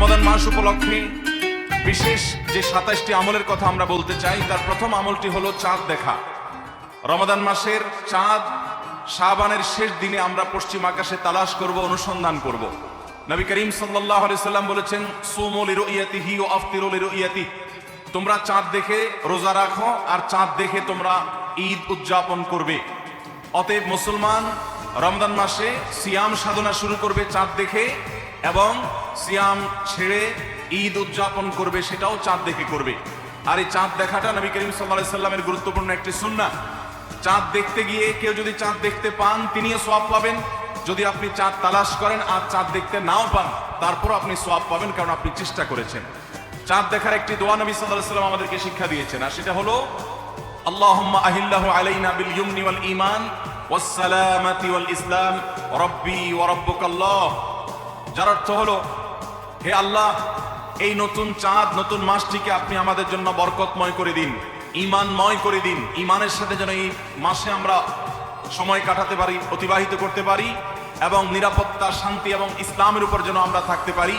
রমাদান মাস উপলক্ষে বিশেষ যে সাতাশটি আমলের কথা আমরা বলতে চাই, তার প্রথম আমলটি হলো চাঁদ দেখা। রমাদান মাসের চাঁদ, শাবানের শেষ দিনে আমরা পশ্চিম আকাশে তালাশ করব, অনুসন্ধান করব। নবী করিম আলাইহি সাল্লাম বলেছেন সুমুল রুইয়াতিহি ও আফতিরুল রুইয়াতি তোমরা চাঁদ দেখে রোজা রাখো, আর চাঁদ দেখে তোমরা ঈদ উদযাপন করবে। অতএব মুসলমান রমদান মাসে সিয়াম সাধনা শুরু করবে চাঁদ দেখে এবং সিয়াম ছেড়ে ঈদ উদযাপন করবে, সেটাও চাঁদ দেখে করবে। আর এই চাঁদ দেখাটা নবী করিম সাল্লা সাল্লামের গুরুত্বপূর্ণ একটি সুন্না। চাঁদ দেখতে গিয়ে কেউ যদি চাঁদ দেখতে পান, তিনিও সোয়াব পাবেন। যদি আপনি চাঁদ তালাশ করেন আর চাঁদ দেখতে নাও পান তারপর আপনি সোয়াব পাবেন, কারণ আপনি চেষ্টা করেছেন। চাঁদ দেখার একটি দোয়া নবী সাল্লাহ সাল্লাম আমাদেরকে শিক্ষা দিয়েছেন, আর সেটা হলো, আল্লাহম্মা আহিল্লাহ আলাইনা বিল ইউমনি ওয়াল ইমান ওয়াসসালামাতি ওয়াল ইসলাম, রব্বি ওয়া রাব্বুকাল্লাহ। যার অর্থ হলো, হে আল্লাহ, এই নতুন চাঁদ, নতুন মাসটিকে আপনি আমাদের জন্য বরকতময় করে দিন ইমানময় করে দিন। ইমানের সাথে যেন এই মাসে আমরা সময় কাটাতে পারি, অতিবাহিত করতে পারি, এবং নিরাপত্তা, শান্তি এবং ইসলামের উপর যেন আমরা থাকতে পারি।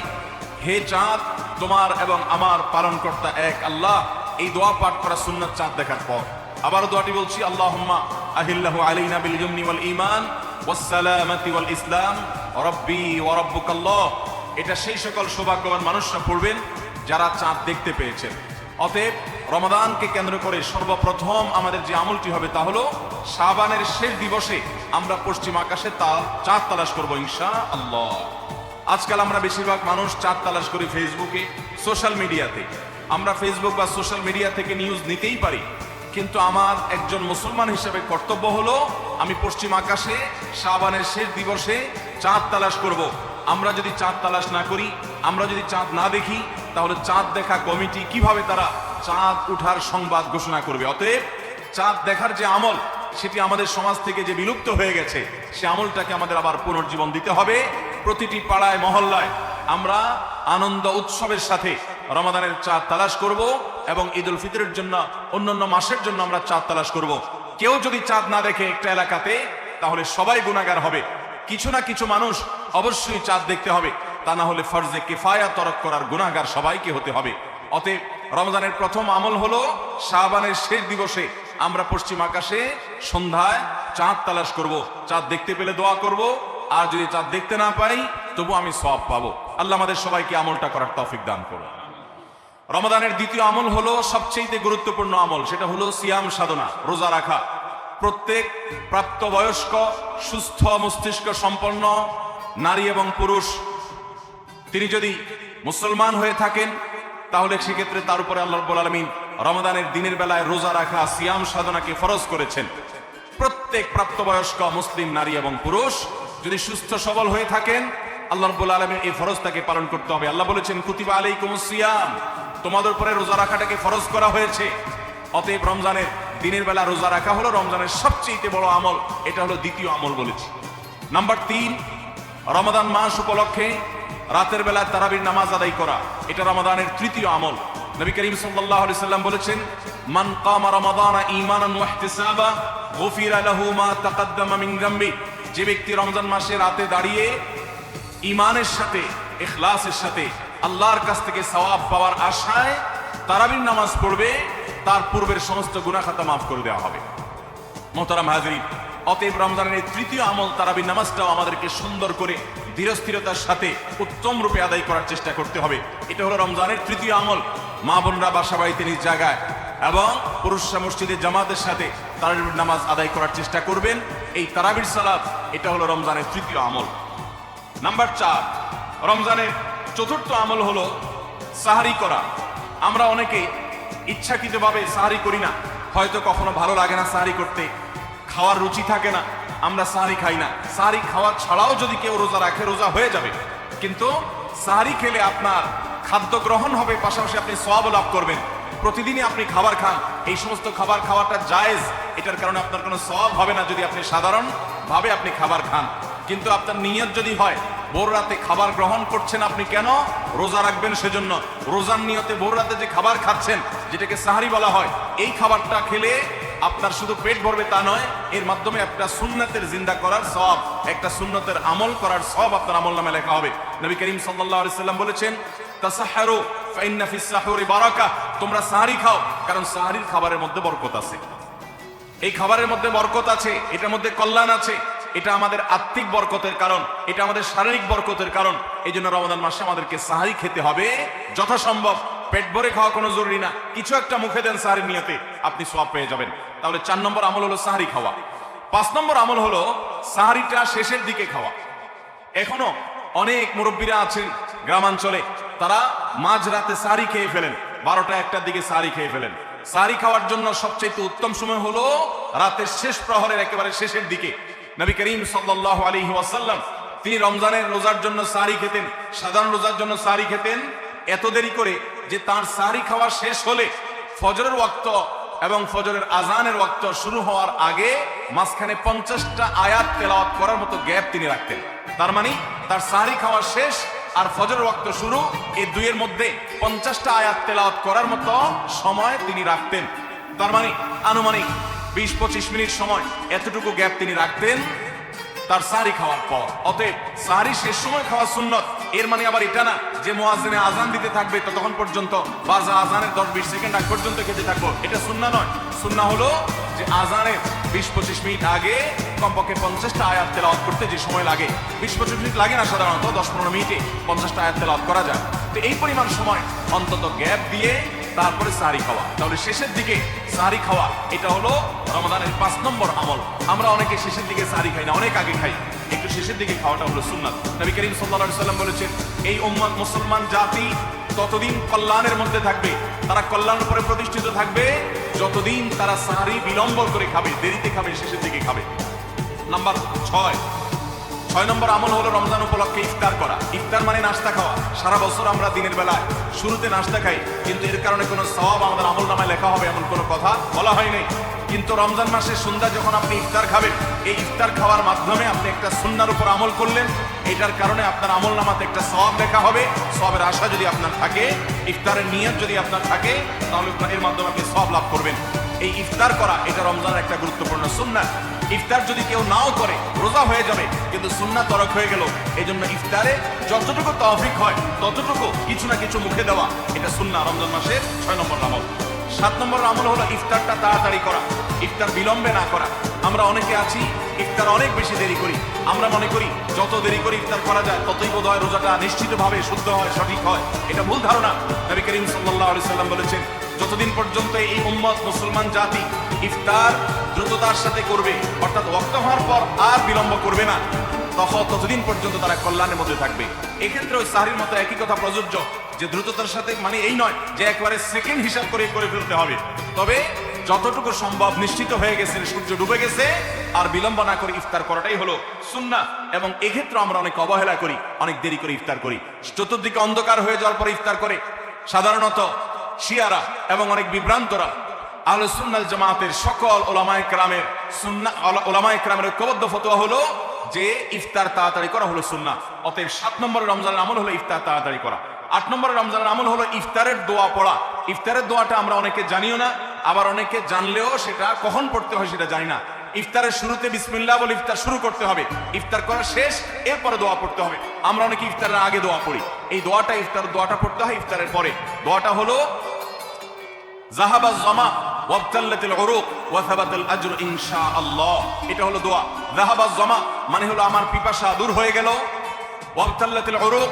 হে চাঁদ, তোমার এবং আমার পালনকর্তা এক আল্লাহ, এই দোয়া পাঠ করা সুন্নাত চাঁদ দেখার পর। আবার দোয়াটি বলছি, আল্লাহুম্মা আহিল্লাহু আলাইনা বিল ইয়মনি ওয়াল ঈমান ওয়াস সালামাতি ওয়াল ইসলাম রব্বি ওয়া রাব্বুকাল্লাহ। এটা সেই সকল সৌভাগ্যবান মানুষরা পড়বেন যারা চাঁদ দেখতে পেয়েছেন। অতএব রমাদানকে কেন্দ্র করে সর্বপ্রথম আমাদের যে আমলটি হবে তা হলো, শাবানের শেষ দিবসে আমরা পশ্চিম আকাশে তা চাঁদ তালাশ করব ইনশা আল্লাহ আজকাল আমরা বেশিরভাগ মানুষ চাঁদ তালাশ করি ফেসবুকে সোশ্যাল মিডিয়াতে আমরা ফেসবুক বা সোশ্যাল মিডিয়া থেকে নিউজ নিতেই পারি। কিন্তু আমার একজন মুসলমান হিসেবে কর্তব্য হলো, আমি পশ্চিম আকাশে শাবানের শেষ দিবসে চাঁদ তালাশ করব। আমরা যদি চাঁদ তালাশ না করি, আমরা যদি চাঁদ না দেখি, তাহলে চাঁদ দেখা কমিটি কীভাবে তারা চাঁদ উঠার সংবাদ ঘোষণা করবে অতএব চাঁদ দেখার যে আমল, সেটি আমাদের সমাজ থেকে যে বিলুপ্ত হয়ে গেছে, সে আমলটাকে আমাদের আবার পুনর্জীবন দিতে হবে প্রতিটি পাড়ায়, মহল্লায় আমরা আনন্দ উৎসবের সাথে রমাদানের চাঁদ তালাশ করব এবং ঈদ উল ফিতরের জন্য, অন্যান্য মাসের জন্য আমরা চাঁদ তালাশ করব। কেউ যদি চাঁদ না দেখে একটা এলাকাতে, তাহলে সবাই গুণাগার হবে। কিছু না কিছু মানুষ অবশ্যই চাঁদ দেখতে হবে। তা না হলে ফরজে কেফায়া তরক করার গুণাগার সবাইকে হতে হবে। অতএব রমজানের প্রথম আমল হলো শাহবানের শেষ দিবসে আমরা পশ্চিম আকাশে সন্ধ্যায় চাঁদ তালাশ করব। চাঁদ দেখতে পেলে দোয়া করব। আর যদি চাঁদ দেখতে না পাই, তবু আমি সব পাবো। আল্লাহ আমাদের সবাইকে আমলটা করার তৌফিক দান করো রমাদানের দ্বিতীয় আমল হলো সবচেয়ে গুরুত্বপূর্ণ আমল, সেটা হলো সিয়াম সাধনা, রোজা রাখা। প্রত্যেক প্রাপ্তবয়স্ক, সুস্থ মস্তিষ্ক সম্পন্ন নারী এবং পুরুষ, তিনি যদি মুসলমান হয়ে থাকেন, তাহলে সেক্ষেত্রে তার উপরে আল্লাহ রব্বুল আলমিন রমাদানের দিনের বেলায় রোজা রাখা, সিয়াম সাধনাকে ফরজ করেছেন। প্রত্যেক প্রাপ্তবয়স্ক, মুসলিম নারী এবং পুরুষ যদি সুস্থ সবল হয়ে থাকেন, আল্লাহ রব্বুল আলমীর এই ফরজটাকে পালন করতে হবে। আল্লাহ বলেছেন, কুতিবা আলাইকুম সিয়াম। তোমাদের উপরে রোজা রাখাটাকে ফরজ করা হয়েছে। অতএব রমজানের দিনের বেলা রোজা রাখা হলো রমজানের সবচেয়ে বড় আমল, এটা হলো দ্বিতীয় আমল বলেছি। নাম্বার তিন, রমাদান মাস উপলক্ষে রাতের বেলায় তারাবির নামাজ আদায় করা, এটা রমাদানের তৃতীয় আমল। নবী করিম সাল্লাল্লাহু সাল্লাম বলেছেন, মান কামা রমাদানা ঈমানান ওয়া ইহতিসাবা মা তাকাদ্দামা মিন যে ব্যক্তি রমজান মাসে রাতে দাঁড়িয়ে ইমানের সাথে, ইখলাসের সাথে আল্লাহর কাছ থেকে সওয়াব পাওয়ার আশায় তারাবির নামাজ পড়বে, তার পূর্বের সমস্ত গুনাহ খাতা মাফ করে দেওয়া হবে। মোহতারাম হাজরিন, অতএব রমজানের এই তৃতীয় আমল তারাবির নামাজটাও আমাদেরকে সুন্দর করে ধীরস্থিরতার সাথে উত্তম রূপে আদায় করার চেষ্টা করতে হবে। এটা হলো রমজানের তৃতীয় আমল। মা বোনরা বাসা বাড়িতে নিজ জায়গায় এবং পুরুষরা মসজিদে জামাতের সাথে তারাবির নামাজ আদায় করার চেষ্টা করবেন। এই তারাবির সালাত, এটা হলো রমজানের তৃতীয় আমল। নাম্বার চার, রমজানের চতুর্থ আমল হলো সাহারি করা। আমরা অনেকে ইচ্ছাকৃতভাবে সাহারি করি না। হয়তো কখনো ভালো লাগে না সাহারি করতে। খাওয়ার রুচি থাকে না। আমরা সাহারি খাই না। সাহারি খাওয়া ছাড়াও যদি কেউ রোজা রাখে, রোজা হয়ে যাবে। কিন্তু সাহারি খেলে আপনার খাদ্য গ্রহণ হবে, পাশাপাশি আপনি সওয়াব লাভ করবেন। প্রতিদিনই আপনি খাবার খান। এই সমস্ত খাবার খাওয়াটা জায়েজ। এটার কারণে আপনার কোনো সওয়াব হবে না যদি আপনি সাধারণভাবে আপনি খাবার খান। কিন্তু আপনার নিয়ত যদি হয়, ভোর রাতে খাবার গ্রহণ করছেন আপনি কেন? রোজা রাখবেন সেজন্য। রোজার নিয়তে ভোর রাতে যে খাবার খাচ্ছেন, যেটাকে সাহারি বলা হয়, এই খাবারটা খেলে আপনার শুধু পেট ভরবে তা নয়, এর মাধ্যমে একটা সুন্নতের জিন্দা করার সব একটা সুন্নতের আমল করার সব আপনার আমল নামে লেখা হবে। নবী করিম সাল্লাল্লাহু সাল্লাম বলেছেন বারাকা। তোমরা সাহারি খাও, কারণ সাহারির খাবারের মধ্যে বরকত আছে। এই খাবারের মধ্যে বরকত আছে, এটার মধ্যে কল্যাণ আছে। এটা আমাদের আত্মিক বরকতের কারণ, এটা আমাদের শারীরিক বরকতের কারণ। এই জন্য রমাদান মাসে আমাদেরকে সাহারি খেতে হবে। যথাসম্ভব, পেট ভরে খাওয়া কোনো জরুরি না। কিছু একটা মুখে দেন সাহারি নিয়তে আপনি সব পেয়ে যাবেন। তাহলে চার নম্বর আমল হলো সাহারি খাওয়া। পাঁচ নম্বর আমল হলো সাহারিটা শেষের দিকে খাওয়া। এখনও অনেক মুরব্বীরা আছেন গ্রামাঞ্চলে, তারা মাঝ রাতে সারি খেয়ে ফেলেন। বারোটা একটার দিকে সারি খেয়ে ফেলেন। সারি খাওয়ার জন্য সবচেয়ে উত্তম সময় হলো রাতের শেষ প্রহরের একেবারে শেষের দিকে। নবী করিম সাল্লাল্লাহু আলাইহি ওয়াসাল্লাম তিনি রমজানের রোজার জন্য সারি খেতেন, সাধারণ রোজার জন্য সারি খেতেন। এত দেরি করে যে তার সারি খাওয়া শেষ হলে ফজরের ওয়াক্ত এবং ফজরের আজানের ওয়াক্ত শুরু হওয়ার আগে মাঝখানে পঞ্চাশটা আয়াত তেলাওয়াত করার মতো গ্যাপ তিনি রাখতেন। তার মানে তার সাহারি খাওয়া শেষ আর ফজরের ওয়াক্ত শুরু, এই দুইয়ের মধ্যে পঞ্চাশটা আয়াত তেলাওয়াত করার মতো সময় তিনি রাখতেন। তার মানে আনুমানিক বিশ পঁচিশ মিনিট সময় এতটুকু গ্যাপ তিনি রাখতেন, তার সারি খাওয়ার পর। অতএব সারি শেষ সময় খাওয়া সুন্নত। এর মানে আবার এটা না যে মোয়াজিনে আজান দিতে থাকবে, ততক্ষণ পর্যন্ত বাজা আজানের দশ বিশ সেকেন্ড আগ পর্যন্ত খেতে থাকব। এটা সুন্না নয়। সুন্না হলো যে আজানের বিশ পঁচিশ মিনিট আগে কমপক্ষে পঞ্চাশটা আয়াত তেলাওয়াত করতে যে সময় লাগে। বিশ পঁচিশ মিনিট লাগে না সাধারণত দশ পনেরো মিনিটে পঞ্চাশটা আয়াত তেলাওয়াত করা যায়। তো এই পরিমাণ সময় অন্তত গ্যাপ দিয়ে তারপরে সাহারি খাওয়া। তাহলে শেষের দিকে সাহারি খাওয়া, এটা হলো রমাদানের পাঁচ নম্বর আমল। আমরা অনেকে শেষের দিকে সাহারি খাই না, অনেক আগে খাই। একটু শেষের দিকে খাওয়াটা হলো সুন্নাত। নবী করিম সাল্লাল্লাহু সাল্লাম বলেছেন, এই উম্মত মুসলমান জাতি ততদিন কল্যাণের মধ্যে থাকবে। তারা কল্যাণ উপরে প্রতিষ্ঠিত থাকবে, যতদিন তারা সাহারি বিলম্ব করে খাবে, দেরিতে খাবে, শেষের দিকে খাবে। নাম্বার ছয় ছয় নম্বর আমল হলো রমজান উপলক্ষে ইফতার করা। ইফতার মানে নাস্তা খাওয়া। সারা বছর আমরা দিনের বেলায় শুরুতে নাস্তা খাই, কিন্তু এর কারণে কোনো সওয়াব আমাদের আমল নামায় লেখা হবে এমন কোনো কথা বলা হয়নি কিন্তু রমজান মাসে সন্ধ্যা যখন আপনি ইফতার খাবেন, এই ইফতার খাওয়ার মাধ্যমে আপনি একটা সুন্নার উপর আমল করলেন। এটার কারণে আপনার আমল নামাতে একটা সওয়াব দেখা হবে। সবের আশা যদি আপনার থাকে, ইফতারের নিয়ত যদি আপনার থাকে, তাহলে এর মাধ্যমে আপনি সব লাভ করবেন। এই ইফতার করা, এটা রমজানের একটা গুরুত্বপূর্ণ সুন্নাত। ইফতার যদি কেউ নাও করে, রোজা হয়ে যাবে, কিন্তু সুন্নাত তরক হয়ে গেল। এই জন্য ইফতারে যতটুকু তৌফিক হয়, ততটুকু কিছু না কিছু মুখে দেওয়া। এটা সুন্না রমজান মাসের ছয় নম্বর আমল। সাত নম্বর আমল হলো ইফতারটা তাড়াতাড়ি করা, ইফতার বিলম্বে না করা। আমরা অনেকে আছি, ইফতার অনেক বেশি দেরি করি। আমরা মনে করি, যত দেরি করে ইফতার করা যায়, ততই বোধ হয় রোজাটা নিশ্চিতভাবে শুদ্ধ হয়, সঠিক হয়। এটা ভুল ধারণা। নবী করিম সাল্লাল্লাহু আলাইহি সাল্লাম বলেছেন, যতদিন পর্যন্ত এই উম্মত মুসলমান জাতি ইফতার দ্রুততার সাথে করবে, অর্থাৎ ওয়াক্ত হওয়ার পর আর বিলম্ব করবে না। তখন ততদিন পর্যন্ত তারা কল্যাণের মধ্যে থাকবে। এক্ষেত্রে ওই সাহারির মতো একই কথা প্রযোজ্য, যে দ্রুততার সাথে মানে এই নয়, যে একবারে সেকেন্ড হিসাব করে করে ফেলতে হবে। তবে যতটুকু সম্ভব নিশ্চিত হয়ে গেছে সূর্য ডুবে গেছে, আর বিলম্ব না করে ইফতার করাটাই হলো সুন্না এবং এক্ষেত্রে আমরা অনেক অবহেলা করি, অনেক দেরি করে ইফতার করি। চতুর্দিকে অন্ধকার হয়ে যাওয়ার পরে ইফতার করে। সাধারণত শিয়ারা এবং অনেক বিভ্রান্তরা আহলে সুন্নাল জামাতের সকল ওলামায়ে কেরামের সুন্নাহ ওলামায়ে কেরামের ঐক্যবদ্ধ ফতোয়া হলো যে ইফতার তাড়াতাড়ি করা হলো সুন্না অতএব সাত নম্বরের রমজানের আমল হলো ইফতার তাড়াতাড়ি করা। আট নম্বরের রমজানের আমল হলো ইফতারের দোয়া পড়া। ইফতারের দোয়াটা আমরা অনেকে জানিও না, আবার অনেকে জানলেও সেটা কখন পড়তে হয় সেটা জানি না। ইফতারের শুরুতে বিসমিল্লাহ বলে ইফতার শুরু করতে হবে। ইফতার করা শেষ, এরপরে দোয়া পড়তে হবে। আমরা অনেকে ইফতারের আগে দোয়া পড়ি। এই দোয়াটা ইফতার, দোয়াটা পড়তে হয় ইফতারের পরে। দোয়াটা হলো জাহাবা জামা ওয়াবতাল্লাতিল উরুক ওয়া থাবাতাল আজরু ইনশাআল্লাহ। এটা হলো দোয়া। জাহাবা জামা মানে হলো আমার পিপাসা দূর হয়ে গেল। ওয়াবতাল্লাতিল উরুক,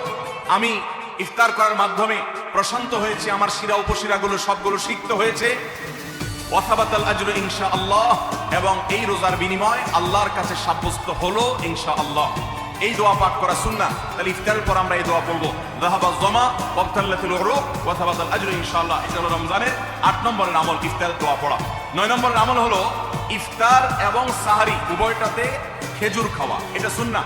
আমি ইফতার করার মাধ্যমে প্রশান্ত হয়েছে, আমার শিরা উপশিরাগুলো সবগুলো সিক্ত হয়েছে। ওয়াথাবাতাল আজরু ইনশাআল্লাহ, এবং এই রোজার বিনিময় আল্লাহর কাছে সাব্যস্ত হলো ইনশাআল্লাহ। এই দোয়া পাঠ করা সুন্নাহ। তাহলে ইফতারের পর আমরা এই দোয়া পড়ব। যাহাবা জমা, ওয়াবতাল্লাতুল উরুক ওয়া থাবাতাল আজরু, ইনশাআল্লাহ। এটা হলো রমজানের আট নম্বরের আমল ইফতার দোয়া পড়া। নয় নম্বরের আমল হলো ইফতার এবং সাহারি উভয়টাতে খেজুর খাওয়া। এটা সুন্নাহ।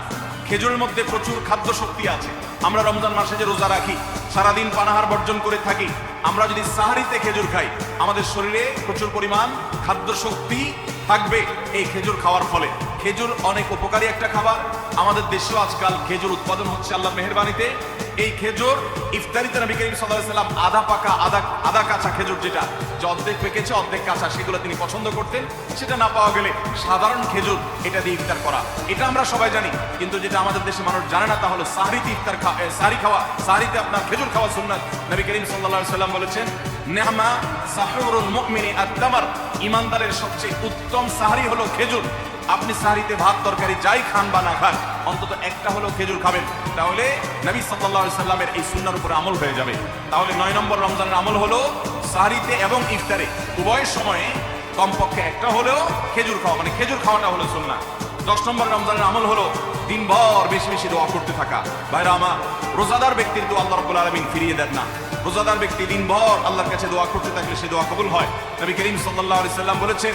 খেজুরের মধ্যে প্রচুর খাদ্য শক্তি আছে। আমরা রমজান মাসে যে রোজা রাখি, সারাদিন পানাহার বর্জন করে থাকি, আমরা যদি সাহারিতে খেজুর খাই, আমাদের শরীরে প্রচুর পরিমাণ খাদ্য শক্তি থাকবে এই খেজুর খাওয়ার ফলে। খেজুর অনেক উপকারী একটা খাবার। আমাদের দেশেও আজকাল খেজুর উৎপাদন হচ্ছে আল্লাহ মেহরবানিতে। এই খেজুর ইফতারিতে নবী করিম সাল্লাম আধা পাকা, আধা আধা কাঁচা খেজুর যেটা, যে অর্ধেক পেকেছে, অর্ধেক কাঁচা, সেগুলো তিনি পছন্দ করতেন। সেটা না পাওয়া গেলে সাধারণ খেজুর এটা দিয়ে ইফতার করা। এটা আমরা সবাই জানি, কিন্তু যেটা আমাদের দেশে মানুষ জানে না, তা হলো সাহরিতে ইফতার খাওয়া সাহরি খাওয়া। সাহরিতে আপনার খেজুর খাওয়া সুন্নাত। নবী করিম আলাইহি সাল্লাম বলেছেন নেহমা সাহুরুল মুমিনি আত-তামার, ইমানদারের সবচেয়ে উত্তম সাহরি হলো খেজুর। আপনি সাহরিতে ভাত, তরকারি, যাই খান বা না খান, অন্তত একটা হলো খেজুর খাবেন। তাহলে নবী আলাইহি সাল্লামের এই সুন্নার উপরে আমল হয়ে যাবে। তাহলে নয় নম্বর রমজানের আমল হলো সাহরিতে এবং ইফতারে। উভয় সময়ে কমপক্ষে একটা হলেও খেজুর খাওয়া মানে খেজুর খাওয়াটা হলো সুন্নাহ। দশ নম্বর রমজানের আমল হলো দিনভর বেশি বেশি দোয়া করতে থাকা। ভাইরা আমার, রোজাদার ব্যক্তির দোয়া আল্লাহ রব্বুল আলামিন ফিরিয়ে দেন না। রোজাদার ব্যক্তি দিনভর আল্লাহর কাছে দোয়া করতে থাকলে সে দোয়া কবুল হয়। নবী করিম সাল্লাহ আলি সাল্লাম বলেছেন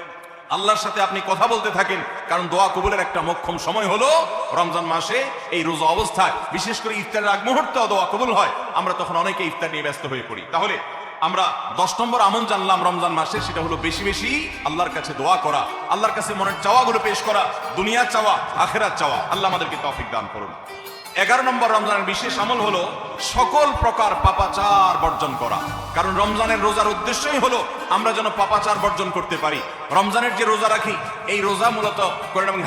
আল্লাহর সাথে আপনি কথা বলতে থাকেন, কারণ দোয়া কবুলের একটা মোক্ষম সময় হলো রমজান মাসে এই রোজা অবস্থায়, বিশেষ করে ইফতারের আগ মুহূর্তে দোয়া কবুল হয়। আমরা তখন অনেকে ইফতার নিয়ে ব্যস্ত হয়ে পড়ি। তাহলে আমরা দশ নম্বর আমন জানলাম রমজান মাসে, সেটা হলো বেশি বেশি আল্লাহর কাছে দোয়া করা, আল্লাহর কাছে মনের চাওয়াগুলো পেশ করা, দুনিয়ার চাওয়া আখেরাত চাওয়া। আল্লাহ আমাদেরকে তৌফিক দান করুন। এগারো নম্বর রমজানের বিশেষ আমল হলো সকল প্রকার পাপাচার বর্জন করা। কারণ রমজানের রোজার উদ্দেশ্যই হলো আমরা যেন পাপাচার বর্জন করতে পারি। রমজানের যে রোজা রাখি, এই রোজা মূলত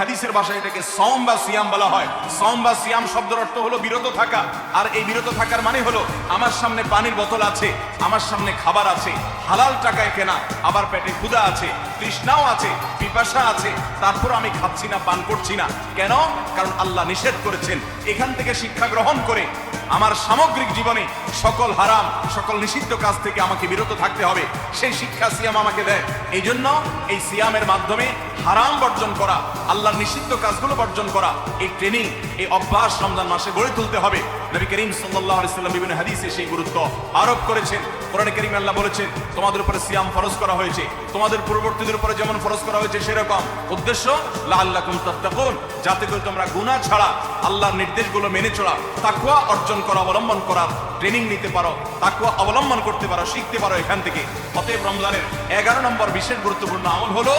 হাদিসের ভাষায় এটাকে সম বা সিয়াম বলা হয়। সম বা সিয়াম শব্দের অর্থ হলো বিরত থাকা। আর এই বিরত থাকার মানে হলো আমার সামনে পানির বোতল আছে, আমার সামনে খাবার আছে, হালাল টাকায় কেনা, আবার পেটে ক্ষুদা আছে তৃষ্ণাও আছে, পিপাসা আছে, তারপর আমি খাচ্ছি না, পান করছি না। কেন? কারণ আল্লাহ নিষেধ করেছেন। এখান থেকে শিক্ষা গ্রহণ করে আমার সামগ্রিক জীবনে সকল হারাম, সকল নিষিদ্ধ কাজ থেকে আমাকে বিরত থাকতে হবে। সেই শিক্ষা সিয়াম আমাকে দেয়। এই জন্য এই সিয়ামের মাধ্যমে হারাম বর্জন করা, আল্লাহর নিষিদ্ধ কাজগুলো বর্জন করা, এই ট্রেনিং এই অভ্যাস রমজান মাসে গড়ে তুলতে হবে। নবী করিম সাল্লাল্লাহু আলাইহি সাল্লাম বিভিন্ন হাদিসে সেই গুরুত্ব আরোপ করেছেন। কোরআনে করিম আল্লাহ বলেছেন, তোমাদের উপরে সিয়াম ফরজ করা হয়েছে। তোমাদের পূর্ববর্তীদের উপরে যেমন ফরজ করা হয়েছে সেরকম। উদ্দেশ্য, লাআল্লাকুম তাত্তাকুন। যাতে করে তোমরা গুনাহ ছাড়া, আল্লাহর নির্দেশগুলো মেনে চলা। তাকওয়া অর্জন করা, অবলম্বন করা ট্রেনিং নিতে পারো তাকে অবলম্বন করতে পারো, শিখতে পারো এখান থেকে। অতএব রমজানের এগারো নম্বর বিশেষ গুরুত্বপূর্ণ আমল হলো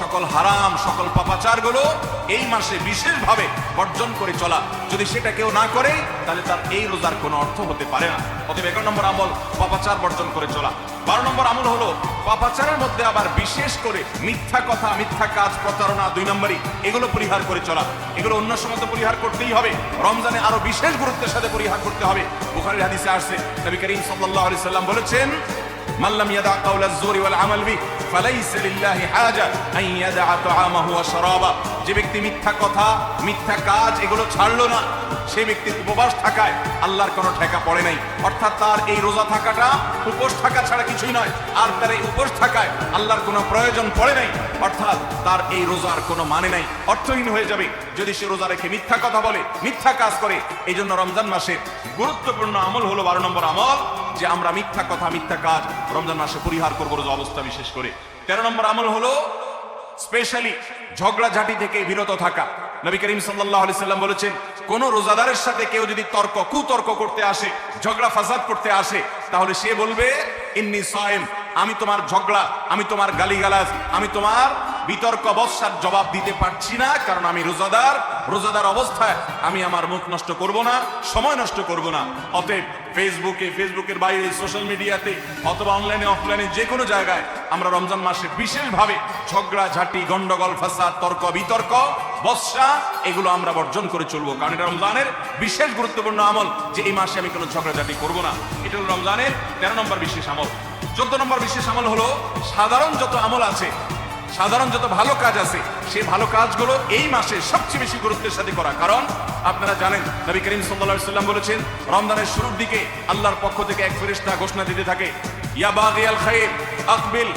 সকল হারাম, সকল পাপাচারগুলো এই মাসে বিশেষভাবে বর্জন করে চলা। যদি সেটা কেউ না করে, তাহলে তার এই রোজার কোনো অর্থ হতে পারে না। অতএব এগারো নম্বর আমল, পাপাচার বর্জন করে চলা। বারো নম্বর আমল হলো, পাপাচারের মধ্যে আবার বিশেষ করে মিথ্যা কথা, মিথ্যা কাজ, প্রতারণা দুই নম্বরই। এগুলো পরিহার করে চলা। এগুলো অন্য সময় তো পরিহার করতেই হবে। রমজানে আরও বিশেষ গুরুত্বের সাথে পরিহার করতে হবে। বুখারের হাদিসে আসছে, নবী করিম আলাইহি সাল্লাম বলেছেন মাল্লাম ইয়াদা কাউলা জোরি ওয়াল আমাল বি ফালাইসা লিল্লাহি হাজা আন ইয়াদা তাআমাহু ওয়া যে ব্যক্তি মিথ্যা কথা, মিথ্যা কাজ, এগুলো ছাড়লো না। সেই ব্যক্তির উপবাস থাকায় আল্লাহর কোনো ঠেকা পড়ে নাই। অর্থাৎ তার এই রোজা থাকাটা উপোস থাকা ছাড়া কিছুই নয়। আর তার এই উপোস থাকায় আল্লাহর কোনো প্রয়োজন পড়ে নাই। অর্থাৎ তার এই রোজার কোনো মানে নাই। অর্থহীন হয়ে যাবে যদি সে রোজা রেখে মিথ্যা কথা বলে, মিথ্যা কাজ করে। এই জন্য রমজান মাসের গুরুত্বপূর্ণ আমল হলো বারো নম্বর আমল যে আমরা মিথ্যা কথা, মিথ্যা কাজ রমজান মাসে পরিহার করব রোজা অবস্থা বিশেষ করে। তেরো নম্বর আমল হলো স্পেশালি ঝগড়াঝাটি থেকে বিরত থাকা। নবী করিম সাল্লাম বলেছেন, কোন রোজাদারের সাথে কেউ যদি তর্ক, কুতর্ক করতে আসে, ঝগড়া ফাসাদ করতে আসে, তাহলে সে বলবে, ইন্নি সায়েম, আমি তোমার ঝগড়া, আমি তোমার গালিগালাজ, আমি তোমার বিতর্ক বর্ষার জবাব দিতে পারছি না, কারণ আমি রোজাদার। রোজাদার অবস্থায় আমি আমার মুখ নষ্ট করব না, সময় নষ্ট করব না। অতএব ফেসবুকে, ফেসবুকের বাইরে, সোশ্যাল মিডিয়াতে অথবা অনলাইনে, অফলাইনে যে কোনো জায়গায় আমরা রমজান মাসে বিশেষভাবে ঝগড়া, ঝাঁটি, গন্ডগোল, ফাসাদ, তর্ক, বিতর্ক, বর্ষা, এগুলো আমরা বর্জন করে চলবো। কারণ এটা রমজানের বিশেষ গুরুত্বপূর্ণ আমল যে এই মাসে আমি কোনো ঝগড়াঝাটি করব না। এটা হলো রমজানের তেরো নম্বর বিশেষ আমল। চোদ্দ নম্বর বিশেষ আমল হলো, সাধারণ যত আমল আছে সাধারণ যত ভালো কাজ আছে সেই ভালো কাজগুলো এই মাসে সবচেয়ে বেশি গুরুত্বের সাথে করা। কারণ আপনারা জানেন, নবী করিম সাল্লাল্লাহু সাল্লাম বলেছেন, রমজানের শুরুর দিকে আল্লাহর পক্ষ থেকে এক ফেরেশতা ঘোষণা দিতে থাকে, ইয়া বাগিয়াল খাইর, আকবিল,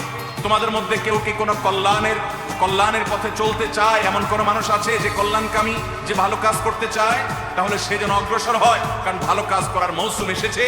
তোমাদের মধ্যে কেউ কি কোনো কল্যাণের কল্যাণের পথে চলতে চায়? এমন কোন মানুষ আছে যে কল্যাণকামী, যে ভালো কাজ করতে চায়? তাহলে সে যেন অগ্রসর হয়। কারণ ভালো কাজ করার মৌসুম এসেছে,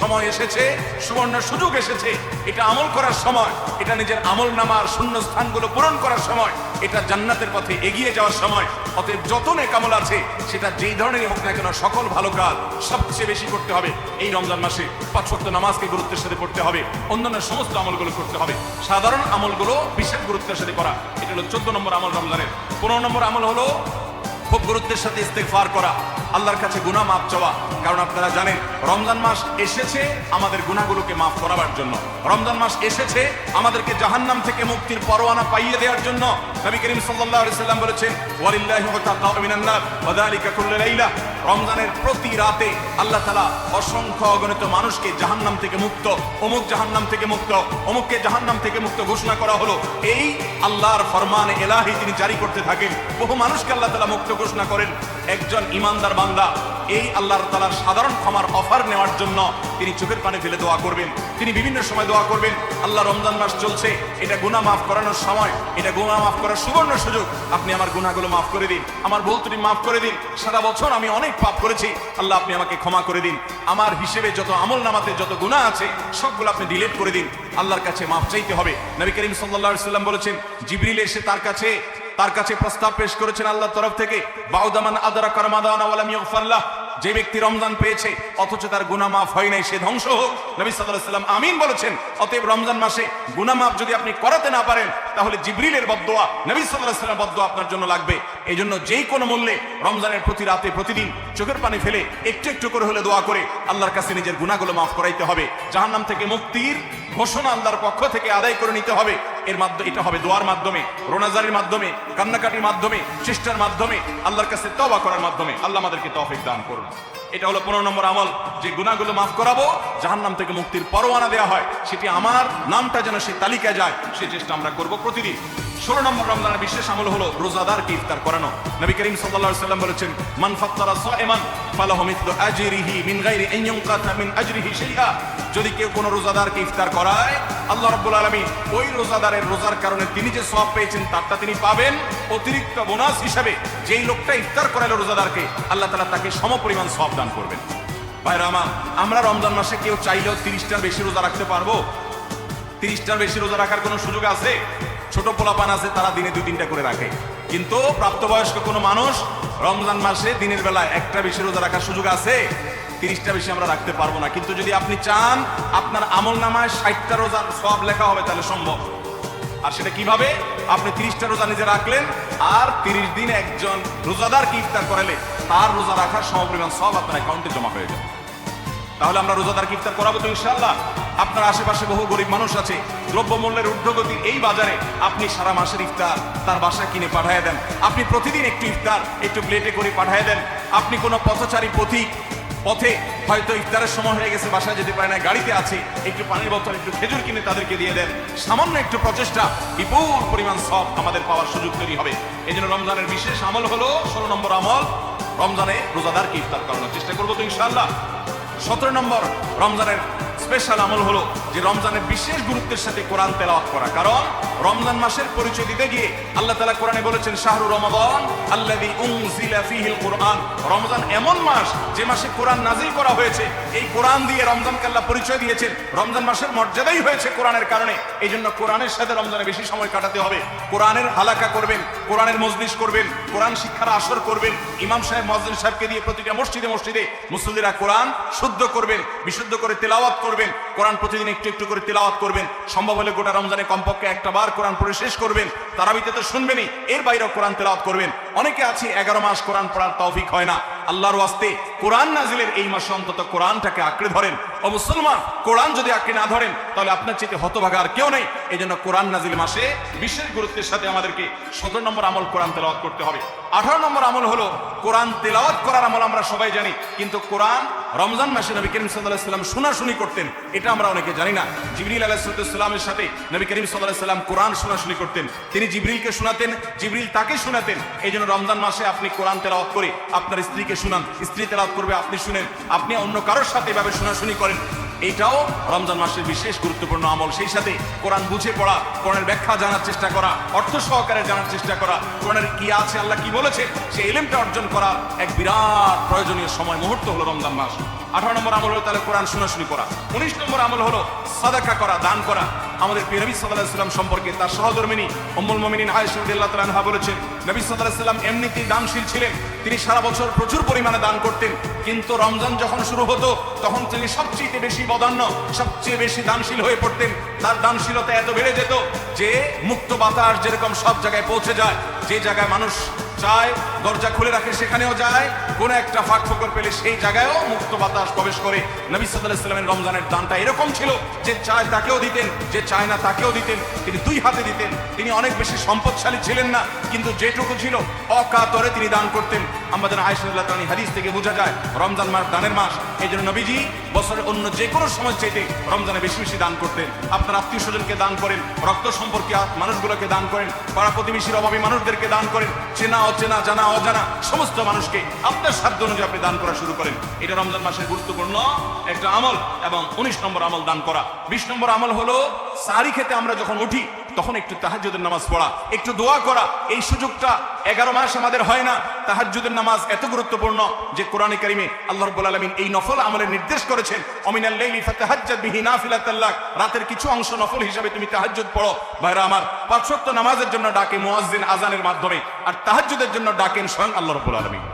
সময় এসেছে, সুবর্ণ সুযোগ এসেছে। এটা আমল করার সময়, এটা নিজের আমল নামার শূন্য স্থানগুলো পূরণ করার সময়, এটা জান্নাতের পথে এগিয়ে যাওয়ার সময়। অতএব যত নেকামল আছে, সেটা যেই ধরনেরই হোক না কেন সকল ভালো কাজ সবচেয়ে বেশি করতে হবে। এই রমজান মাসে পাঁচ ওয়াক্ত নামাজকে গুরুত্বের সাথে পড়তে হবে, অন্যান্য সমস্ত আমলগুলো করতে হবে। সাধারণ আমলগুলো বিশেষ গুরুত্বের সাথে করা। এটা হলো চোদ্দ নম্বর আমল রমজানের। পনেরো নম্বর আমল হলো খুব গুরুত্বের সাথে ইস্তেগফার করা, আল্লাহর কাছে গুনাহ মাফ চাওয়া। কারণ আপনারা জানেন, রমজান মাস এসেছে আমাদের গুনাহগুলোকে মাফ করাবার জন্য। রমজান মাস এসেছে আমাদেরকে জাহান্নাম থেকে মুক্তির পরোয়ানা পাইয়ে দেওয়ার জন্য। নবী করিম সাল্লাল্লাহু আলাইহি সাল্লাম বলেছেন, ওয়ালিল্লাহি মুতাকাউ মিনান নার কুল্লু লাইলা। রমজানের প্রতি রাতে আল্লাহ তাআলা অসংখ্য অগণিত মানুষকে জাহান্নাম থেকে মুক্ত, অমুক জাহান্নাম থেকে মুক্ত, অমুককে জাহান্নাম থেকে মুক্ত ঘোষণা করা হলো। এই আল্লাহর ফরমান এলাহি তিনি জারি করতে থাকেন। বহু মানুষকে আল্লাহ তাআলা মুক্ত ঘোষণা করেন একজন ইমানদার বান্দা। এই আল্লাহর তালার সাধারণ ক্ষমার অফার নেওয়ার জন্য তিনি চোখের পানে ফেলে দোয়া করবেন। তিনি বিভিন্ন সময় দোয়া করবেন, আল্লাহ, রমজান মাস চলছে, এটা গুনাহ মাফ করানোর সময়, এটা গুনাহ মাফ করার সুবর্ণ সুযোগ। আপনি আমার গুনাহগুলো মাফ করে দিন, আমার ভুল ত্রুটি মাফ করে দিন। সারা বছর আমি অনেক পাপ করেছি, আল্লাহ, আপনি আমাকে ক্ষমা করে দিন। আমার হিসেবে যত আমল নামাতে যত গুনাহ আছে, সবগুলো আপনি ডিলিট করে দিন। আল্লাহর কাছে মাফ চাইতে হবে। নবী করিম আলাইহি সাল্লাম বলেছেন, জিবরিল এসে তার কাছে তার কাছে প্রস্তাব পেশ করেছেন আল্লাহর তরফ থেকে, বাউদামান আদরা করমাদান ওয়ালাম ইগফারলাহ। যে ব্যক্তি রমজান পেয়েছে, অথচ তার গুনাহ মাফ হয় নাই, সে ধ্বংস হোক। নবী সাল্লাম আমিন বলেছেন, অতএব রমজান মাসে গুনাহ মাফ যদি আপনি করাতে না পারেন, তাহলে জিবরিলের বদদোয়া, নবী আলাইহি সাল্লাম বদদোয়া আপনার জন্য লাগবে। এই জন্য যেই কোনো মূল্যে রমজানের প্রতি রাতে, প্রতিদিন চোখের পানি ফেলে একটু একটু করে হলে দোয়া করে আল্লাহর কাছে নিজের গুনাহগুলো মাফ করাইতে হবে। জাহান্নাম থেকে মুক্তির ঘোষণা আল্লাহর পক্ষ থেকে আদায় করে নিতে হবে। এর মাধ্যমে, এটা হবে দোয়ার মাধ্যমে, রোনাজারের মাধ্যমে, কান্নাকাটির মাধ্যমে, চেষ্টার মাধ্যমে, আল্লাহর কাছে তবা করার মাধ্যমে আল্লাহ আমাদেরকে তৌফিক দান করুন। এটা হলো পনেরো নম্বর আমল, যে গুনাহগুলো মাফ করাবো, জাহান্নাম থেকে মুক্তির পরোয়ানা দেওয়া হয়, সেটি আমার নামটা যেন সেই তালিকায় যায়, সে চেষ্টা আমরা করব প্রতিদিন। ষোলো নম্বর রমজানের বিশেষ আমল হলো রোজাদারকে ইফতার করানো। নবী করিম সাল্লাম বলেছেন, মান ফাত্তারা মিন ইউনকাতা মিন যদি কেউ কোনো রোজাদারকে ইফতার করায় আল্লাহ রাব্বুল আলামিন ওই রোজাদারের রোজার কারণে তিনি যে সওয়াব পেয়েছেন, তারটা তিনি পাবেন অতিরিক্ত বোনাস হিসাবে। যেই লোকটা ইফতার করালো রোজাদারকে, আল্লাহ তালা তাকে সমপরিমাণ সওয়াব দান করবেন। ভাইরা আমার, আমরা রমজান মাসে কেউ চাইলেও তিরিশটার বেশি রোজা রাখতে পারব? তিরিশটার বেশি রোজা রাখার কোনো সুযোগ আছে? ছোট পোলাপান আছে, তারা দিনে দুই তিনটা করে রাখে। কিন্তু প্রাপ্তবয়স্ক কোনো মানুষ রমজান মাসে দিনের বেলায় একটা বেশি রোজা রাখার সুযোগ আছে? তিরিশটা বেশি আমরা রাখতে পারব না। কিন্তু যদি আপনি চান, আপনার আমল নামায় ষাটটা রোজার সব লেখা হবে, তাহলে সম্ভব। আর সেটা কীভাবে? আপনি তিরিশটা রোজা নিজে রাখলেন, আর তিরিশ দিন একজন রোজাদারকে ইফতার করালে, তার রোজা রাখার সমপরিমাণ সব আপনার অ্যাকাউন্টে জমা হয়ে যাবে। তাহলে আমরা রোজাদার ইফতার করাবো তো ইনশাআল্লাহ? আপনার আশেপাশে বহু গরিব মানুষ আছে, দ্রব্যমূল্যের ঊর্ধ্বগতির এই বাজারে, আপনি সারা মাসের ইফতার তার বাসা কিনে পাঠিয়ে দেন। আপনি প্রতিদিন একটু ইফতার, একটু প্লেটে করে পাঠিয়ে দেন। আপনি কোনো পথচারী পথিক পথে হয়তো ইফতারের সময় হয়ে গেছে, বাসায় যেতে পারে না গাড়িতে আছে, একটু পানির বোতল, একটু খেজুর কিনে তাদেরকে দিয়ে দেন। সামান্য একটু প্রচেষ্টা, বিপুল পরিমাণ সব আমাদের পাওয়ার সুযোগ তৈরি হবে। এই জন্য রমজানের বিশেষ আমল হলো ষোলো নম্বর আমল, রমজানে রোজাদারকে ইফতার করানোর চেষ্টা করব তো ইনশাল্লাহ সতেরো নম্বর, রমজানের স্পেশাল আমল হলো যে রমজানের বিশেষ গুরুত্বের সাথে কোরআন তেলাওয়াত করা। কারণ রমজান মাসের পরিচয় দিতে গিয়ে আল্লাহ তাআলা কোরআনে বলেছেন, শাহরু রমাদান উনজিলা ফীহিল কোরআন। রমজান এমন মাস যে মাসে কোরআন নাজিল করা হয়েছে, এই কোরআন দিয়ে রমজানকে আল্লাহ পরিচয় দিয়েছেন। রমজান মাসের মর্যাদাই হয়েছে কোরআনের কারণে এই জন্য কোরআনের সাথে রমজানে বেশি সময় কাটাতে হবে। কোরআনের হালাকা করবেন, কোরআনের মজলিস করবেন, কোরআন শিক্ষার আসর করবেন। ইমাম সাহেব মজলিস সাহেবকে দিয়ে প্রতিটা মসজিদে মসজিদে মুসল্লিরা কোরআন শুদ্ধ করবেন, বিশুদ্ধ করে তেলাওয়াত করবেন। কোরআন প্রতিদিন একটু একটু করে তেলাওয়াত করবেন, সম্ভব হলে গোটা রমজানে কমপক্ষে একটা বার কোরআন পড়ে শেষ করবেন, তারাবিতে তো শুনবেনই, এর বাইরেও কোরআন তেলাওয়াত করবেন। অনেকে আছে, এগারো মাস কোরআন পড়ার তৌফিক হয় না। আল্লাহর ওয়াস্তে কোরআন নাজিলের এই মাসে অন্তত কোরআনটাকে আঁকড়ে ধরেন। ও মুসলমান, কোরআন যদি আঁকড়ে না ধরেন, তাহলে আপনার চেয়ে হতভাগা আর কেউ নেই। এই জন্য কোরআন নাজিল মাসে বিশেষ গুরুত্বের সাথে আমাদেরকে সতেরো নম্বর আমল কোরআন তেলাওয়াত করতে হবে। আঠারো নম্বর আমল হলো কোরআন তেলাওয়াত করার আমল আমরা সবাই জানি, কিন্তু কোরআন রমজান মাসে নবী করিম সাল্লাহ সাল্লাম শোনাশুনি করতেন, এটা আমরা অনেকে জানি না। জিবরিল আলাহিসাল্লামের সাথে নবী করিম সাল্লাহ সাল্লাম কোরআন শোনাশুনি করতেন। তিনি জিবরিলকে শোনাতেন, জিবরিল তাকে শোনাতেন। এই জন্য রমজান মাসে আপনি কোরআন তেলাওয়াত করে আপনার স্ত্রীকে শুনান। স্ত্রী তেলাওয়াত করবে, আপনি শুনেন। আপনি অন্য কারোর সাথে এভাবে শোনাশুনি করেন এইটাও রমজান মাসের বিশেষ গুরুত্বপূর্ণ আমল। সেই সাথে কোরআন বুঝে পড়া, কোরআনের ব্যাখ্যা জানার চেষ্টা করা, অর্থ সহকারে জানার চেষ্টা করা, কোরআনের কি আছে, আল্লাহ কি বলেছে, সেই এলেমটা অর্জন করা এক বিরাট প্রয়োজনীয় সময়, মুহূর্ত হলো রমজান মাস। আঠারো নম্বর আমল হলো তাহলে কোরআন শোনাশুনি করা। উনিশ নম্বর আমল হলো সাদাকা করা, দান করা। আমাদের প্রিয় নবী সাল্লাহ সাল্লাম সম্পর্কে তার সহধর্মিনী উম্মুল মুমিনিন তাআলা আনহা বলেছেন, নবী সাল্লাল্লাহু সাল্লাম এমনিতেই দানশীল ছিলেন। তিনি সারা বছর প্রচুর পরিমাণে দান করতেন। কিন্তু রমজান যখন শুরু হতো, তখন তিনি সবচেয়ে বেশি বদান্য সবচেয়ে বেশি দানশীল হয়ে পড়তেন। তার দানশীলতা এত বেড়ে যেত যে মুক্ত বাতাস যেরকম সব জায়গায় পৌঁছে যায়, যে জায়গায় মানুষ চায় দরজা খুলে রাখে, সেখানেও যায়। কোন একটা ফাঁক ফোকর পেলে সেই জায়গায়ও মুক্ত বাতাস প্রবেশ করে। নবী সাল্লাহ সাল্লামের রমজানের দানটা এরকম ছিল যে চায় তাকেও দিতেন, যে চায় না তাকেও দিতেন, তিনি দুই হাতে দিতেন। তিনি অনেক বেশি সম্পদশালী ছিলেন না, কিন্তু যেটুকু ছিল, অকাতরে তিনি দান করতেন। আমাদের আয়সাল্লাহ তানি হাদিস থেকে বোঝা যায়, রমজান মাস দানের মাস। এই জন্য নবীজি বছরের অন্য যে কোনো সময় চাইতে রমজানে বেশি বেশি দান করতেন। আপনার আত্মীয় স্বজনকে দান করেন, রক্ত সম্পর্কে মানুষগুলোকে দান করেন, পাড়া প্রতিবেশীর অভাবী মানুষদেরকে দান করেন, চেনা অচেনা জানা, অজানা সমস্ত মানুষকে আপনার সাধ্য অনুযায়ী আপনি দান করা শুরু করেন। এটা রমজান মাসের গুরুত্বপূর্ণ একটা আমল এবং উনিশ নম্বর আমল দান করা। বিশ নম্বর আমল হলো, সারি খেতে আমরা যখন উঠি তখন একটু তাহাজ্জুদের নামাজ পড়া, একটু দোয়া করা, এই সুযোগটা এগারো মাস আমাদের হয় না। তাহাজ্জুদের নামাজ এত গুরুত্বপূর্ণ যে কোরআনে কারিমে আল্লাহ রাব্বুল আলামিন এই নফল আমলের নির্দেশ করেছেন, অমিনাল লাইলি ফাতাহাজ্জাদ রাতের কিছু অংশ নফল হিসাবে তুমি তাহাজ্জুদ পড়ো। ভাইরা আমার, পাঁচ নামাজের জন্য ডাকে মুয়াজ্জিন আজানের মাধ্যমে, আর তাহাজ্জুদের জন্য ডাকেন স্বয়ং আল্লাহ রাব্বুল আলামিন।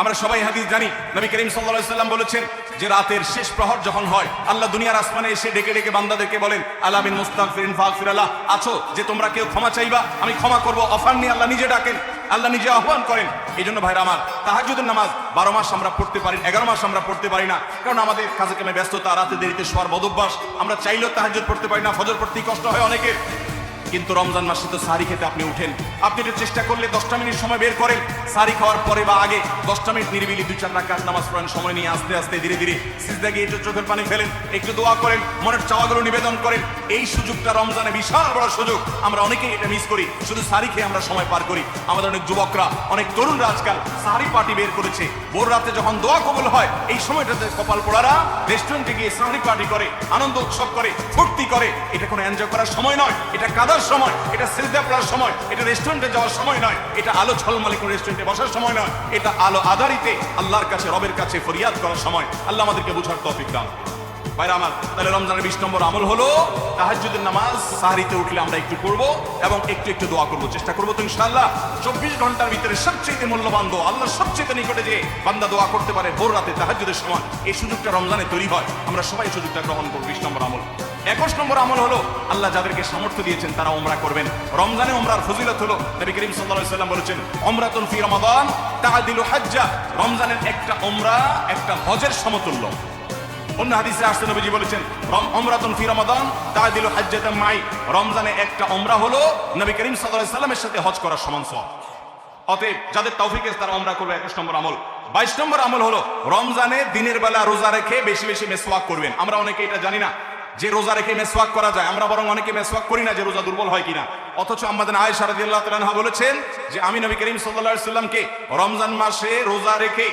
আমরা সবাই হাদিস জানি। নবী করিম আলাইহি সাল্লাম বলেছেন, যে রাতের শেষ প্রহর যখন হয়, আল্লাহ দুনিয়ার আসমানে এসে ডেকে ডেকে বান্দাদেরকে বলেন আলামিন মুস্তাগফিরিন ফাগফিরাল্লাহ আছো, যে তোমরা কেউ ক্ষমা চাইবা, আমি ক্ষমা করব, অফার নিয়ে আল্লাহ নিজে ডাকেন, আল্লাহ নিজে আহ্বান করেন। এই জন্য ভাইরা আমার, তাহাজ্জুদের নামাজ বারো মাস আমরা পড়তে পারি, এগারো মাস আমরা পড়তে পারি না। কারণ আমাদের কাজে কামে ব্যস্ততা, রাতে দেরিতে শোয়ার বদভ্যাস, আমরা চাইলেও তাহাজ্জুদ পড়তে পারি না, ফজর পড়তেই কষ্ট হয় অনেকের। কিন্তু রমজান মাসে তো সারি খেতে আপনি উঠেন। আপনি একটু চেষ্টা করলে দশটা মিনিট সময় বের করেন। সারি খাওয়ার পরে বা আগে দশটা মিনিট নিরিবিলি দুই চার রাকাত নামাজ পড়েন সময় নিয়ে আস্তে আস্তে ধীরে ধীরে সিজদা গিয়ে একটু চোখের পানি ফেলেন, একটু দোয়া করেন, মনের চাওয়াগুলো নিবেদন করেন। এই সুযোগটা রমজানে বিশাল বড় সুযোগ। আমরা অনেকেই এটা মিস করি। শুধু সারি খেয়ে আমরা সময় পার করি। আমাদের অনেক যুবকরা, অনেক তরুণরা আজকাল সারি পার্টি বের করেছে। ভোর রাতে যখন দোয়া কবল হয়, এই সময়টাতে কপাল পোড়ারা রেস্টুরেন্টে গিয়ে সারি পার্টি করে, আনন্দ উৎসব করে, ফুর্তি করে। এটা কোনো এনজয় করার সময় নয়। এটা কাদার সময়, এটা সিজদা পড়ার সময়, এটা রেস্টুরেন্টে যাওয়ার সময় নয়, এটা আলো ঝলমলে কোনো রেস্টুরেন্টে বসার সময় নয়, এটা আলো আধারিতে আল্লাহর কাছে, রবের কাছে ফরিয়াদ করার সময় আল্লাহ আমাদেরকে বুঝার তৌফিক দান। ভাইরা আমার, তাহলে রমজানের বিশ নম্বর আমল হলো, তাহাজ্জুদের নামাজ, সাহারিতে উঠলে আমরা একটু করব এবং একটু একটু দোয়া করব, চেষ্টা করব তো ইনশাআল্লাহ। চব্বিশ ঘণ্টার ভিতরে সবচেয়ে মূল্যবান দোয়া আল্লাহর সবচেয়ে নিকটে যে বান্দা দোয়া করতে পারে ভোর রাতে তাহাজ্জুদের সময়, এই সুযোগটা রমজানে তৈরি হয়। আমরা সবাই সুযোগটা গ্রহণ করব, বিশ নম্বর আমল। একুশ নম্বর আমল হলো, আল্লাহ যাদেরকে সামর্থ্য দিয়েছেন তারা ওমরা করবেন। রমজানে ওমরার ফজিলত হলো, নবী করিম আলাইহি সাল্লাম বলেছেন ওমরাতুন ফি রমাদান তাআদিলু হাজ্জা। রমজানের একটা ওমরা একটা হজের সমতুল্য। অন্য হাদিসে আসতে নবীজি বলেছেন, রম ওমরাতুন ফি রমাদান তাআদিলু হাজ্জাতাম মাই। রমজানে একটা ওমরা হলো, নবী করিম সাল্লাল্লাহু সাল্লামের সাথে হজ করার সমান সওয়াব। অতএব যাদের তৌফিক তারা ওমরা করবে একুশ নম্বর আমল। বাইশ নম্বর আমল হলো, রমজানে দিনের বেলা রোজা রেখে বেশি বেশি মেসওয়াক করবেন। আমরা অনেকে এটা জানি না। যে রোজা রেখে মেসওয়াক করা যায়, আমরা বরং অনেকে মেসওয়াক করি না যে রোজা দুর্বল হয় কিনা। অথচ আমাদের আয় তাআলা বলেছেন যে, আমি নবী করিম আলাইহি সাল্লামকে রমজান মাসে রোজা রেখে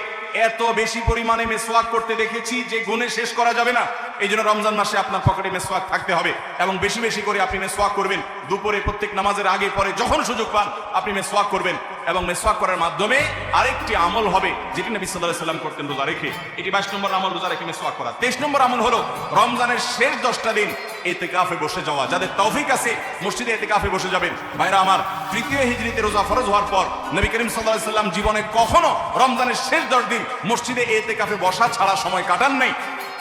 এত বেশি পরিমাণে মেসওয়াক করতে দেখেছি যে গুণে শেষ করা যাবে না। এই জন্য রমজান মাসে আপনার পকেটে মেসওয়াক থাকতে হবে এবং বেশি বেশি করে আপনি মেসওয়াক করবেন। দুপুরে প্রত্যেক নামাজের আগে পরে যখন সুযোগ পান, আপনি মেসওয়াক করবেন। এবং মেসওয়াক করার মাধ্যমে আরেকটি আমল হবে যেটি নবী আলাইহি সাল্লাম করতেন রোজা রেখে। এটি বাইশ নম্বর আমল রোজা রেখে মেসওয়াক করা। তেইশ নম্বর আমল হলো রমজানের শেষ দশটা দিন এতে কাফে বসে যাওয়া। যাদের তৌফিক আছে, মসজিদে এতে কাফে বসে যাবেন। ভাইরা আমার, তৃতীয় হিজরিতে রোজা ফরজ হওয়ার পর নবী করিম আলাইহি সাল্লাম জীবনে কখনো রমজানের শেষ দশ দিন মসজিদে এতে কাফে বসা ছাড়া সময় কাটান নাই।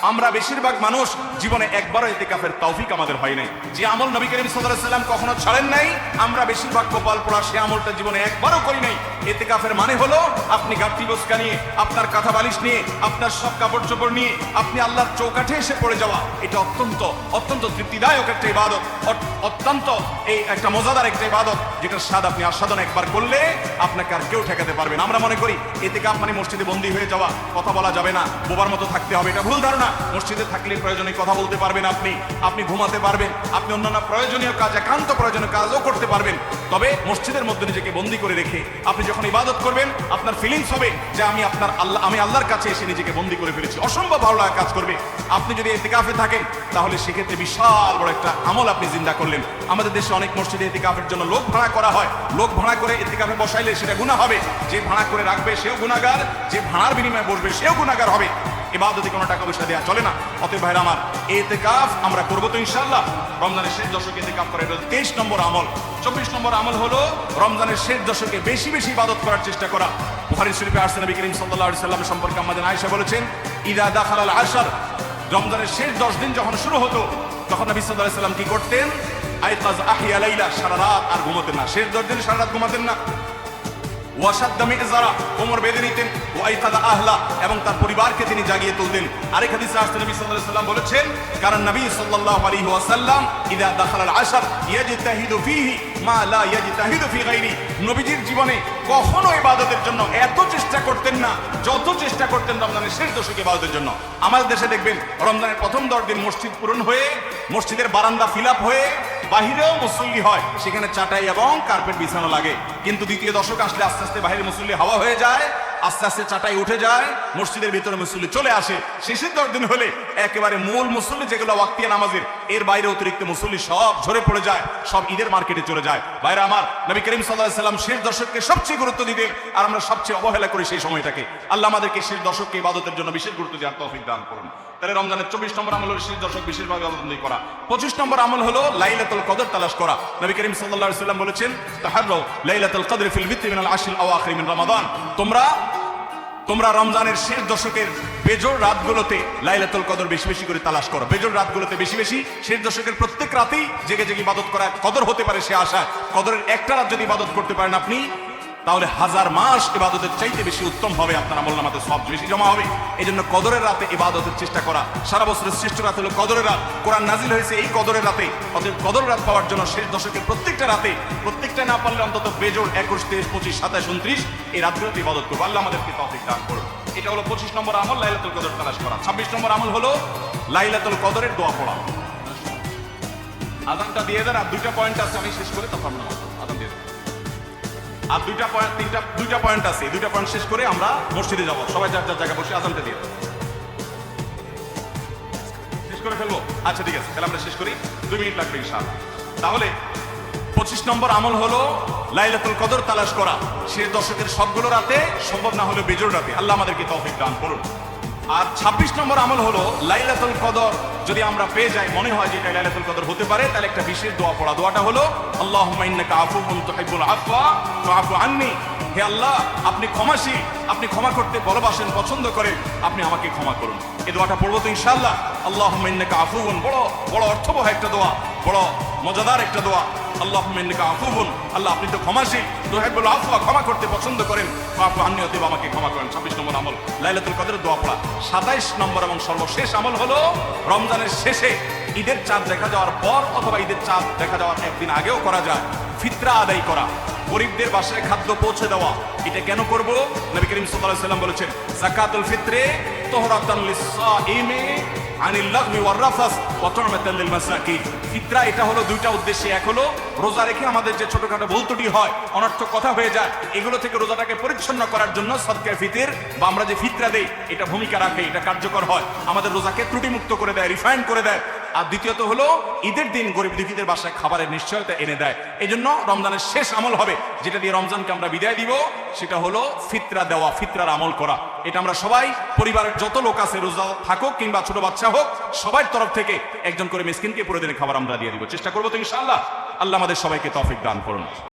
আমরা বেশিরভাগ মানুষ জীবনে একবারও এতেকাফের তৌফিক আমাদের হয় নাই। যে আমল নবী করিম সাল্লাম কখনো ছাড়েন নাই, আমরা বেশিরভাগ কপাল পড়া সে আমলটা জীবনে একবারও করি নাই। এতেকাফের মানে হলো আপনি গাঁটটি বসকা নিয়ে, আপনার কাঁথা বালিশ নিয়ে, আপনার সব কাপড় চোপড় নিয়ে, আপনি আল্লাহর চৌকাঠে এসে পড়ে যাওয়া। এটা অত্যন্ত অত্যন্ত তৃপ্তিদায়ক একটা ইবাদত অত্যন্ত এই একটা মজাদার একটা ইবাদত যেটার স্বাদ আপনি আস্বাদন একবার করলে আপনাকে আর কেউ ঠেকাতে পারবেন আমরা মনে করি এতেকাফ মানে মসজিদে বন্দী হয়ে যাওয়া, কথা বলা যাবে না, বোবার মতো থাকতে হবে, এটা ভুল ধারণা। মসজিদে থাকলে প্রয়োজনে কথা বলতে পারবেন আপনি। আপনি ঘুমাতে পারবেন। আপনি অন্যান্য প্রয়োজনীয় কাজ, একান্ত প্রয়োজনীয় কাজও করতে পারবেন। তবে মসজিদের মধ্যে নিজেকে বন্দি করে রেখে আপনি যখন ইবাদত করবেন, আপনার ফিলিংস হবে যে আমি আপনার আল্লাহ আমি আল্লাহর কাছে এসে নিজেকে বন্দি করে ফেলেছি। অসম্ভব ভালো লাগা কাজ করবে। আপনি যদি এতেকাফে থাকেন, তাহলে সেক্ষেত্রে বিশাল বড় একটা আমল আপনি জিন্দা করলেন। আমাদের দেশে অনেক মসজিদে এতেকাফের জন্য লোক ভাড়া করা হয়। লোক ভাড়া করে এতেকাফে বসাইলে সেটা গুণা হবে। যে ভাড়া করে রাখবে সেও গুণাগার যে ভাড়ার বিনিময়ে বসবে সেও গুণাগার হবে। এবাদতে কোনো টাকা পয়সা দেওয়া চলে না। অতএব ভাইরা আমার, এতেকাফ আমরা করব তো ইনশাল্লাহ রমজানের শেষ দশকে এতেকাফ করে এটা তেইশ নম্বর আমল। চব্বিশ নম্বর আমল হলো রমজানের শেষ দশকে বেশি বেশি ইবাদত করার চেষ্টা করা। বুখারী শরীফে আসছে নবী করিম আলাইহি সাল্লাম সম্পর্কে আমাদের আয়েশা বলেছেন, ইদা দাখালাল আশার। রমজানের শেষ দশ দিন যখন শুরু হতো, তখন নবী আলাইহি সাল্লাম কি করতেন? আইকাজ আহিয়া লাইলা, সারা রাত আর ঘুমাতেন না। শেষ দশ দিন সারা রাত ঘুমাতেন না। ওয়াসাদ্দামি ইজারা কোমর বেঁধে নিতেন ওয়াইকাদা আহলা, এবং তার পরিবারকে তিনি জাগিয়ে তুলতেন। আরেক হাদিসে আসতে নবী আলাইহি সাল্লাম বলেছেন, কারণ নবী সাল্লাল্লাহু আলাইহি ওয়াসাল্লাম ইদা দাখালাল আশর ইয়াজতাহিদু ফীহি মা লা ইয়াজতাহিদু ফি গায়রি। নবীজির জীবনে কখনো ইবাদতের জন্য এত চেষ্টা করতেন না, যত চেষ্টা করতেন রমজানের শেষ দশকে ইবাদতের জন্য। আমাদের দেশে দেখবেন, রমজানের প্রথম দশ দিন মসজিদ পূরণ হয়ে, মসজিদের বারান্দা ফিল হয়ে বাহিরেও মুসল্লি হয়, সেখানে চাটাই এবং কার্পেট বিছানো লাগে। কিন্তু দ্বিতীয় দশক আসলে আস্তে আস্তে বাহিরে মুসল্লি হাওয়া হয়ে যায়, আস্তে আস্তে চাটাই উঠে যায়, মসজিদের ভিতরে মুসল্লি চলে আসে। শেষের দশ দিন হলে একেবারে মূল মুসল্লি যেগুলো ওয়াক্তিয়া নামাজের, এর বাইরে অতিরিক্ত মুসল্লি সব ঝরে পড়ে যায়, সব ঈদের মার্কেটে চলে যায়। বাইরে আমার, নবী করিম সাল্লাহ সাল্লাম শেষ দশককে সবচেয়ে গুরুত্ব দিতেন আর আমরা সবচেয়ে অবহেলা করি সেই সময়টাকে। আল্লাহ আমাদেরকে শেষ দশককে ইবাদতের জন্য বিশেষ গুরুত্ব দেওয়ার তৌফিক দান করুন। তাহলে রমজানের চব্বিশ নম্বর আমল হলো শেষ দশক বিশেষভাবে অবলম্বন করা। পঁচিশ নম্বর আমল হলো লাইলাতুল কদর তালাশ করা। নবী করিম আলাইহি সাল্লাম বলেছেন তাহাররু লাইলাতুল কদর ফিল বিত্রি মিনাল আশিল আওয়াখির মিন রমাদান। তোমরা তোমরা রমজানের শেষ দশকের বেজোর রাতগুলোতে লাইলাতুল কদর বেশি বেশি করে তালাশ করো। বেজোর রাতগুলোতে বেশি বেশি শেষ দশকের প্রত্যেক রাতেই জেগে জেগে ইবাদত করা কদর হতে পারে সে আশা কদরের একটা রাত যদি ইবাদত করতে পারেন আপনি তাহলে হাজার মাস ইবাদতের চাইতে বেশি উত্তম হবে আপনার আমল নামাতে, সব বেশি জমা হবে। এই জন্য কদরের রাতে ইবাদতের চেষ্টা করা। সারা বছরের শ্রেষ্ঠ রাত হলো কদরের রাত। কোরআন নাজিল হয়েছে এই কদরের রাতে। অতএব কদর রাত পাওয়ার জন্য শেষ দশকের প্রত্যেকটা রাতে, প্রত্যেকটা না পারলে অন্তত বেজোর একুশ, তেইশ, পঁচিশ, সাতাশ, উনত্রিশ এই রাতগুলোতে ইবাদত করব। আল্লাহ আমাদেরকে তফিক দান করুন। এটা হলো পঁচিশ নম্বর আমল, লাইলাতুল কদর তালাশ করা। ছাব্বিশ নম্বর আমল হলো লাইলাতুল কদরের দোয়া পড়া। আদানটা দিয়ে দেন আর দুইটা পয়েন্ট আছে, আমি শেষ করে তখন। আদান দিয়ে দেন। আর দুইটা পয়েন্ট তিনটা, দুইটা পয়েন্ট আছে। দুইটা পয়েন্ট শেষ করে আমরা মসজিদে যাব। সবাই যার যার জায়গায় বসে আজানটা দিয়ে শেষ করে ফেলব? আচ্ছা ঠিক আছে। তাহলে আমরা শেষ করি। দুই মিনিট লাগবে ইনশাল তাহলে পঁচিশ নম্বর আমল হলো লাইলাতুল কদর তালাশ করা। সে দশকের সবগুলো রাতে সম্ভব না হলে বেজর রাতে। আল্লাহ আমাদেরকে তৌফিক দান করুন। আর ২৬ নম্বর আমল হলো লাইলাতুল কদর। যদি আমরা পেয়ে যাই, মনে হয় যে এটা লাইলাতুল কদর হতে পারে, তাহলে একটা বিশেষ দোয়া পড়া। দোয়াটা হলো, আল্লাহুম্মা ইন্নাকা আফুউন তুহিব্বুল আফওয়া ফাআফু আন্নি। হে আল্লাহ, আপনি ক্ষমাশীল, আপনি ক্ষমা করতে ভালোবাসেন, পছন্দ করেন, আপনি আমাকে ক্ষমা করুন। এই দোয়াটা পড়ব তো ইনশাআল্লাহ। আল্লাহুম্মা ইন্নাকা আফুউন বড় বড় অর্থবহ একটা দোয়া। বড় মজাদার একটা দোয়া। আল্লাহ আফুবুন আল্লাহ, আপনি তো ক্ষমাশীল। দোহেবুল আফওয়া, ক্ষমা করতে পছন্দ করেন। আফু আন্নি অতীব আমাকে ক্ষমা করেন। ছাব্বিশ নম্বর আমল। লাইলাতুল কদর দোয়া পড়া। সাতাইশ নম্বর এবং সর্বশেষ আমল হলো রমজানের শেষে ঈদের চাঁদ দেখা যাওয়ার পর অথবা ঈদের চাঁদ দেখা যাওয়ার একদিন আগেও করা যায়। ফিতরা আদায় করা। গরিবদের বাসায় খাদ্য পৌঁছে দেওয়া। এটা কেন করব? নবী করিম আলাইহি সাল্লাম বলেছেন যাকাতুল ফিতরে তোহরাতান লিস-সাইমি আনিল লাগমি ওয়ার রাফাস ওয়া তু'মাতান লিল মাসাকিন ফিতরা এটা হলো দুইটা উদ্দেশ্যে। এক হলো, রোজা রেখে আমাদের যে ছোটখাটো ভুল ত্রুটি হয়, অনর্থক কথা হয়ে যায়, এগুলো থেকে রোজাটাকে পরিচ্ছন্ন করার জন্য সদকায়ে ফিতর বা আমরা যে ফিতরা দেই, এটা ভূমিকা রাখে, এটা কার্যকর হয়। আমাদের রোজাকে ত্রুটিমুক্ত করে দেয়, রিফাইন করে দেয়। আর দ্বিতীয়ত হলো, ঈদের দিন গরিব দুঃখীদের বাসায় খাবারের নিশ্চয়তা এনে দেয়। এই জন্য রমজানের শেষ আমল হবে, যেটা দিয়ে রমজানকে আমরা বিদায় দিব, সেটা হলো ফিতরা দেওয়া, ফিতরার আমল করা। এটা আমরা সবাই, পরিবারের যত লোক আছে, রোজা থাকুক কিংবা ছোট বাচ্চা হোক, সবার তরফ থেকে একজন করে মিসকিনকে পুরো দিনে খাবার আমরা দিয়ে দিব। চেষ্টা করব তো ইনশাআল্লাহ। আল্লাহ আমাদের সবাইকে তফিক দান করুন।